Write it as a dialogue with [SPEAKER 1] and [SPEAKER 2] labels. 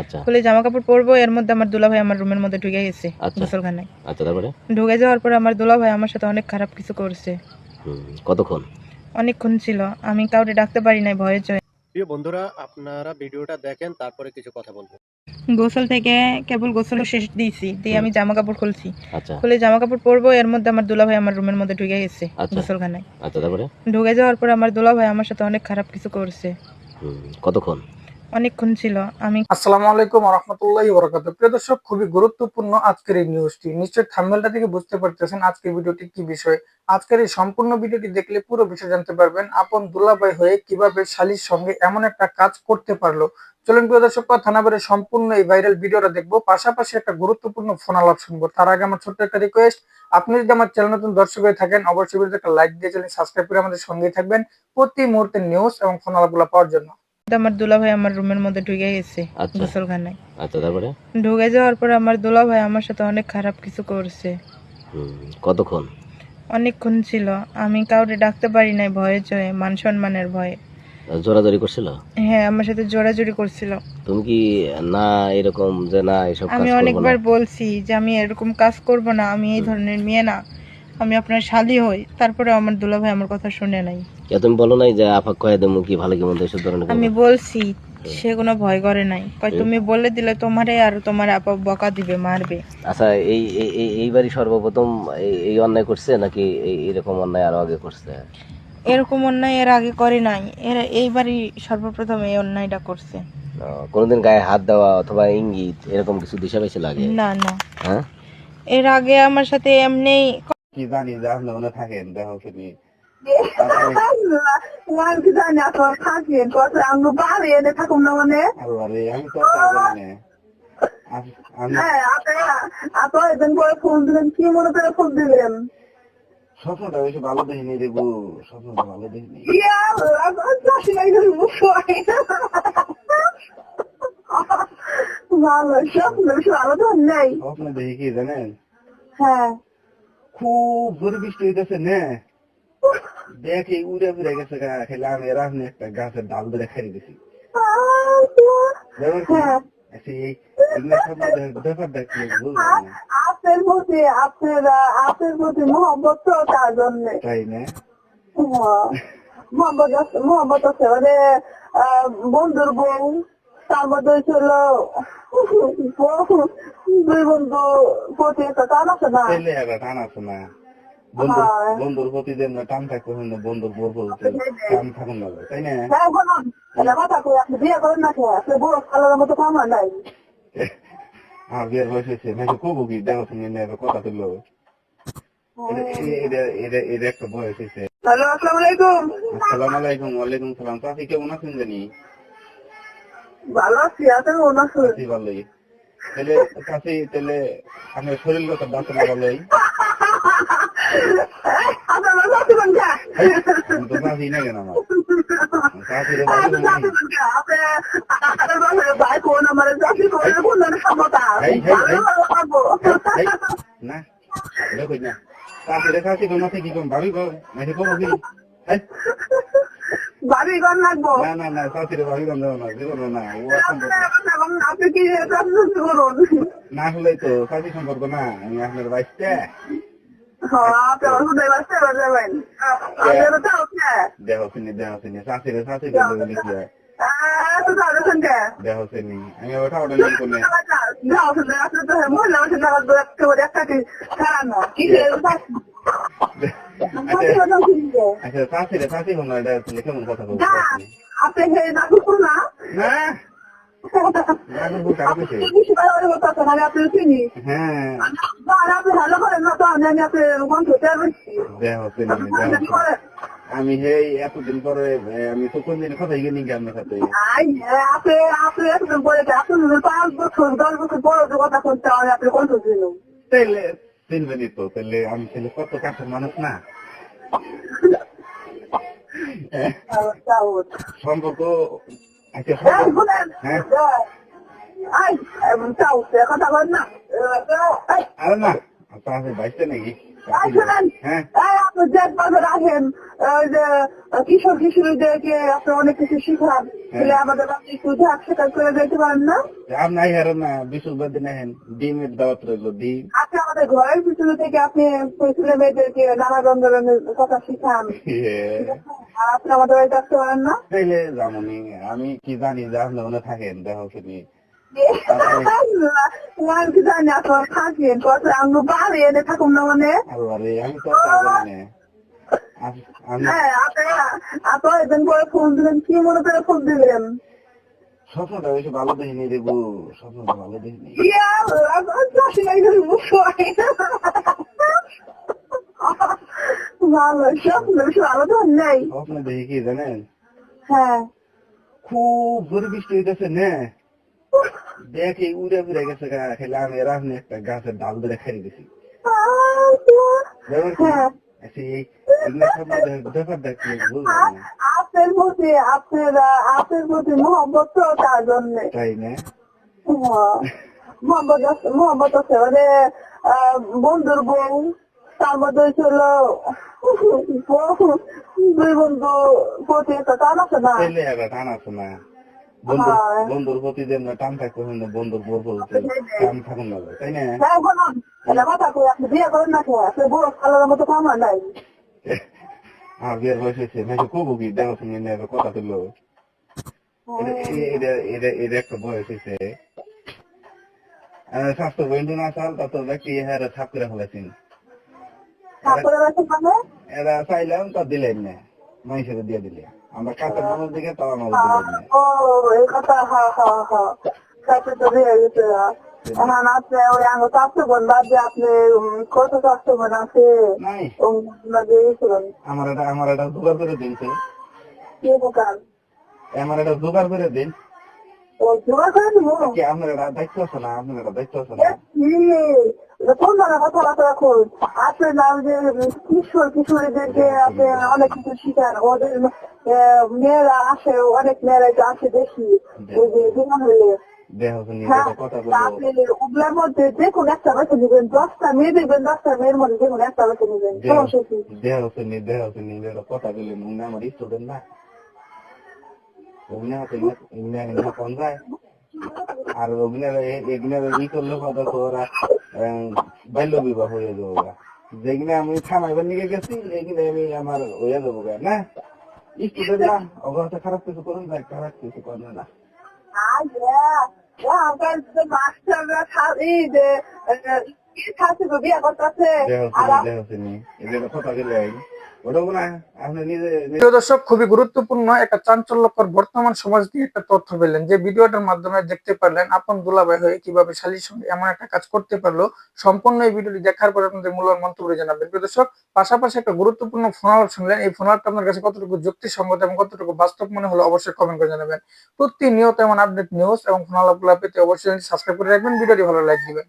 [SPEAKER 1] আচ্ছা।
[SPEAKER 2] খুলে জামা কাপড় পরবো এর মধ্যে আমার দুলাভাই আমার রুমের মধ্যে ঢুকে গেছে
[SPEAKER 1] আচ্ছা।
[SPEAKER 2] গোসলখানায়
[SPEAKER 1] আচ্ছা তারপরে?
[SPEAKER 2] ঢুকে যাওয়ার পরে আমার দুলাভাই আমার সাথে অনেক খারাপ কিছু করছে।
[SPEAKER 1] কতক্ষণ?
[SPEAKER 2] অনেকক্ষণ ছিল। আমি কাউকে ডাকতে পারি নাই ভয়ে চয়ে
[SPEAKER 3] প্রিয় বন্ধুরা আপনারা ভিডিওটা দেখেন তারপরে কিছু কথা বলব।
[SPEAKER 2] গোসল থেকে কেবল গোসল শেষ দিয়েছি দিয়ে আমি জামা কাপড় খুলছি।
[SPEAKER 1] আচ্ছা।
[SPEAKER 2] খুলে জামা কাপড় পরবো এর মধ্যে আমার দুলাভাই আমার রুমের মধ্যে ঢুকে গেছে। গোসলখানায়
[SPEAKER 1] আচ্ছা তারপরে?
[SPEAKER 2] ঢুকে যাওয়ার পরে আমার দুলাভাই আমার সাথে অনেক খারাপ কিছু করছে।
[SPEAKER 1] কতক্ষণ?
[SPEAKER 2] অনেকক্ষণ ছিল, আমি
[SPEAKER 4] আসসালামু আলাইকুম রহমতুল্লাহ বরকাত প্রিয় দর্শক, খুবই গুরুত্বপূর্ণ আজকের এই নিউজটি নিশ্চয়ই থাম্বেলটা থেকে বুঝতে পারতেছেন আজকের ভিডিওটি কি বিষয়। আজকের এই সম্পূর্ণ ভিডিওটি দেখলে পুরো বিষয় জানতে পারবেন আপন দুলাভাই হয়ে কীভাবে শালির সঙ্গে এমন একটা কাজ করতে পারল। চলুন প্রিয় দর্শক, কথা না বলে সম্পূর্ণ এই ভাইরাল ভিডিওটা দেখব। পাশাপাশি একটা গুরুত্বপূর্ণ ফোন আলাপ শুনব। তার আগে আমার ছোট্ট একটা রিকোয়েস্ট আপনি যদি আমার চ্যানেল নতুন দর্শক হয়ে থাকেন, অবশ্যই ভিডিওতে একটা লাইক দিয়ে চ্যানেল সাবস্ক্রাইব করে আমাদের সঙ্গেই থাকবেন প্রতি মুহূর্তে নিউজ এবং ফোন আলাপগুলো পাওয়ার জন্য।
[SPEAKER 2] আমার দুলাভাই আমার রুমের মধ্যে ঢুকে গেছে
[SPEAKER 1] আচ্ছা।
[SPEAKER 2] গোসলখানায়।
[SPEAKER 1] আচ্ছা তারপরে?
[SPEAKER 2] ঢুকে যাওয়ার পরে আমার দুলাভাই আমার সাথে অনেক খারাপ কিছু করছে।
[SPEAKER 1] কতক্ষণ?
[SPEAKER 2] অনেকক্ষণ ছিল। আমি কাউকে ডাকতে পারি নাই ভয়ে মান সম্মানের ভয়ে।
[SPEAKER 1] জোরাজোরি করছিল?
[SPEAKER 2] হ্যাঁ আমার সাথে জোরাজুরি করছিল।
[SPEAKER 1] তুমি কি না এরকম যে না এসব কাজ
[SPEAKER 2] আমি অনেকবার বলছি যে আমি এরকম কাজ করব না আমি এই ধরনের মেয়ে না। আমি আপনার শালি হই। তারপরে আমার দুলাভাই আমার কথা শুনে নাই।
[SPEAKER 1] কে তুমি বলো নাই যে আফাক কয়ে দেবো কি ভালো কি মন্দ এসব ধরনের
[SPEAKER 2] আমি বলছি সে কোনো ভয় করে নাই। কয় তুমি বলে দিলে তোমারে আর তোমার আপা বকা দিবে মারবে।
[SPEAKER 1] আচ্ছা এই এই- এই- এইবারই সর্বপ্রথম এই- এই অন্যায় করছে নাকি এই- এরকম অন্যায় আরও আগে করছে?
[SPEAKER 2] এরকম অন্যায় এর আগে করে নাই। এর এইবারই সর্বপ্রথম এই অন্যায়টা করছে।
[SPEAKER 1] আহ, কোনোদিন গায়ে হাত দেওয়া অথবা ইঙ্গিত এরকম কিছু দিশা পেয়েছে লাগে?
[SPEAKER 2] না না।
[SPEAKER 1] হ্যাঁ?
[SPEAKER 2] এর আগে আমার সাথে এমনি
[SPEAKER 5] কি জানি যে আপনি থাকেন দেখো শুনি
[SPEAKER 6] মানে হ্যাঁ কি মনে করে ফোন
[SPEAKER 5] স্বপ্নটা বেশি ভালো দেখিনি দেবু স্বপ্নটা ভালো দেখিনি
[SPEAKER 6] আমার ভালো স্বপ্ন বেশি ভালো ধর নেই
[SPEAKER 5] স্বপ্ন দেখি কি জানেন?
[SPEAKER 6] হ্যাঁ।
[SPEAKER 5] খুব জোরে বৃষ্টি হইতেছে না। দেখে উড়ে উড়ে গেছে গা খেলে আমি রাখনি একটা গাছের ডাল ধরে খেয়ে গেছি?
[SPEAKER 6] হ্যাঁ। আপনার আপনার আপনার মহব্বত তো তার জন্য।
[SPEAKER 5] তাই না?
[SPEAKER 6] মোহাম্মদ আছে মোহাম্মদ আছে। মানে বন্ধুর বউ তার মধ্যে ছিল দুই বন্ধু প্রতি একটা টান আছে না?
[SPEAKER 5] টান আছে না। বন্ধু
[SPEAKER 6] হ্যাঁ।
[SPEAKER 5] বন্ধুর প্রতি যে না টান থাকতে হয় না বন্ধুর বোর প্রতি টান থাকুন না তাই না?
[SPEAKER 6] হ্যাঁ কথা
[SPEAKER 5] বিয়ের বয়স হয়েছে। নাকি কবু কি দেখো তুমি কথা তুললো। একটা বয়স হয়েছে।
[SPEAKER 6] হ্যালো আসসালামু আলাইকুম।
[SPEAKER 5] আসসালামু আলাইকুম ওয়ালাইকুম সালাম। চাষি কেমন আছেন জানি?
[SPEAKER 6] ভালো আছি আছেন?
[SPEAKER 5] ভালোই। তাহলে চাষি তাহলে আপনার শরীর লোক ডাক্তার ভালোই
[SPEAKER 6] আপনার ভালো আছেন কে
[SPEAKER 5] আমি তো চাষি না না চাষিরে চাষি কোন আছে কি কম ভাবি কম নাকি কম কি এই,
[SPEAKER 6] বাড়ি লাগবো
[SPEAKER 5] না না না চাষিরে ভাবি কম দেবো না দেবো না
[SPEAKER 6] আপনি কি করুন
[SPEAKER 5] না হলেই তো চাষি সম্পর্ক না আমি আপনার বাইশটা
[SPEAKER 6] হ্যাঁ
[SPEAKER 5] বলি কি হয়
[SPEAKER 6] এত তাহলে কে
[SPEAKER 5] দেহ চিনি আমি আচ্ছা কথা আপনি?
[SPEAKER 6] না আমি
[SPEAKER 5] সেই এতদিন পরে আমি তো কোন দিন কথা গিয়ে নিয়ে আপনার সাথে?
[SPEAKER 6] পাঁচ বছর দশ বছর পরে কথা হবে আপনি কণ্ঠ দিন?
[SPEAKER 5] তাইলে তো তাহলে আমি ছেলে কত কাছের মানুষ না? সম্পর্ক আচ্ছা হ্যাঁ। হ্যাঁ
[SPEAKER 6] আপনি জেট বাজার আসেন ওই যে কিশোর কিশোরীদেরকে আপনি অনেক কিছু শিখান। তাহলে আমাদের করে পারেন না?
[SPEAKER 5] আপনি আই হারেন না বিশুদ্ধ দিন আহেন ডিমের দাওয়াত রইল ডিম।
[SPEAKER 6] আপনি আমাদের ঘরের পিছনে থেকে আপনি ছেলে মেয়েদেরকে নানা কথা শিখান। আর আপনি আমাদের বাড়িতে আসতে পারেন না?
[SPEAKER 5] তাইলে জামনি আমি কি জানি যে আপনি ওখানে থাকেন দেখো শুনি
[SPEAKER 6] আমি কি জানি আপনার থাকেন। আমি বাড়ি এনে থাকুন না মানে?
[SPEAKER 5] আমি তো জানি না
[SPEAKER 6] হ্যাঁ একদিন পরে ফোন দিলেন কি মনে করে ফোন দিলেন?
[SPEAKER 5] স্বপ্নটা বেশি ভালো দেখিনি রে বউ স্বপ্নটা ভালো দেখিনি
[SPEAKER 6] আমার চাষি নাই করে মুখ ভালো স্বপ্ন ভালো ধর নেই।
[SPEAKER 5] স্বপ্ন দেখি কি জানেন?
[SPEAKER 6] হ্যাঁ।
[SPEAKER 5] খুব জোরে বৃষ্টি হইতেছে না। দেখে উড়ে উড়ে গেছে গা খেলে আমি রাখনি একটা গাছের ডাল ধরে খেয়ে গেছি আচ্ছা, এই এগুলো স্বপ্ন দেখ- ব্যাপারটা কি বুঝলাম না
[SPEAKER 6] আপনার প্রতি আপনার আপনার প্রতি মোহাম্মত তো তার জন্য
[SPEAKER 5] তাই না
[SPEAKER 6] মোহাম্মদ আছে- মোহাম্মদ আছে মানে বন্ধুর বউ তার মধ্যে ছিল দুই বন্ধু প্রতি একটা টান আছে না
[SPEAKER 5] টান আছে না বন্ধু
[SPEAKER 6] হ্যাঁ।
[SPEAKER 5] বন্ধুর প্রতি যে আমরা টান থাকতে হয় না বন্ধুর বোর বলতে টান থাকুন না তাই না?
[SPEAKER 6] হ্যাঁ
[SPEAKER 5] বিয়ের বয়স হয়েছে। নাকি কবু কি দেখো তুমি কথা তুললো। এটা একটা বয়স হয়েছে। স্বাস্থ্য বন্ধু না চাল তত ব্যক্তি হ্যাঁ করে ফেলেছেন এরা চাইলাম তা দিলেন না মানুষের দিয়ে দিলে আমরা কাছে মানুষ দিকে দিলেন না
[SPEAKER 6] ও এই কথা হা হা হা কাছে তো দিয়ে গেছে এখন আপনি ওই আঙ্গ চাপতে বোন বাদ দিয়ে আপনি কত আছে
[SPEAKER 5] আমার এটা আমার এটা জোগাড় করে
[SPEAKER 6] কি দোকান?
[SPEAKER 5] আমার এটা জোগাড় করে দিন।
[SPEAKER 6] ও জোগাড় করে দিব।
[SPEAKER 5] কি আপনার এটা দায়িত্ব আছে না? আপনার এটা দায়িত্ব আছে না?
[SPEAKER 6] কোন ধরনের কথাবার্তা রাখুন? আপনি নাম যে কিশোর কিশোরীদেরকে আপনি অনেক কিছু শিখান। ওদের মেয়েরা আসে অনেক মেয়েরা আসে দেখি ওই যে বিমান হলে। হ্যাঁ
[SPEAKER 5] কথা
[SPEAKER 6] ওগুলোর মধ্যে একটা নিবেন। দশটা মেয়ে দেখবেন দশটা মেয়ের মধ্যে একটা বেছে নিবেন।
[SPEAKER 5] দেহ।
[SPEAKER 6] সমস্যা কি?
[SPEAKER 5] দেহ শুনি দেহ শুনি কথা বলে আমার স্টুডেন্ট না। কোন যায় আর ই করলে কথা বাল্য বিবাহ হয়ে যাব গা। যেগুলো আমি থামাইবার নিয়ে গেছি এগুলো আমি আমার হয়ে যাব গা, না? স্টুডেন্ট না অবস্থা খারাপ কিছু করুন না খারাপ কিছু করবে না।
[SPEAKER 6] মাস্টাররা বিয়ে করতেছে
[SPEAKER 4] দর্শক, খুবই গুরুত্বপূর্ণ একটা চাঞ্চল্যকর বর্তমান সমাজ নিয়ে একটা তথ্য পেলেন যে ভিডিওটার মাধ্যমে দেখতে পারলেন আপন দুলাভাই হয়ে কীভাবে শালীর সঙ্গে এমন একটা কাজ করতে পারল। সম্পূর্ণ এই ভিডিওটি দেখার পর আপনাদের মূল্যবান মন্তব্য জানাবেন। দর্শক, পাশাপাশি একটা গুরুত্বপূর্ণ ফোন আলাপ শুনলেন। এই ফোন আলাপটা আপনার কাছে কতটুকু যুক্তিসঙ্গত এবং কতটুকু বাস্তব মনে হলো অবশ্যই কমেন্ট করে জানাবেন। প্রতিনিয়ত এমন আপডেট নিউজ এবং ফোন আলাপগুলো পেতে অবশ্যই সাবস্ক্রাইব করে রাখবেন। ভিডিওটি ভালো লাইক দিবেন।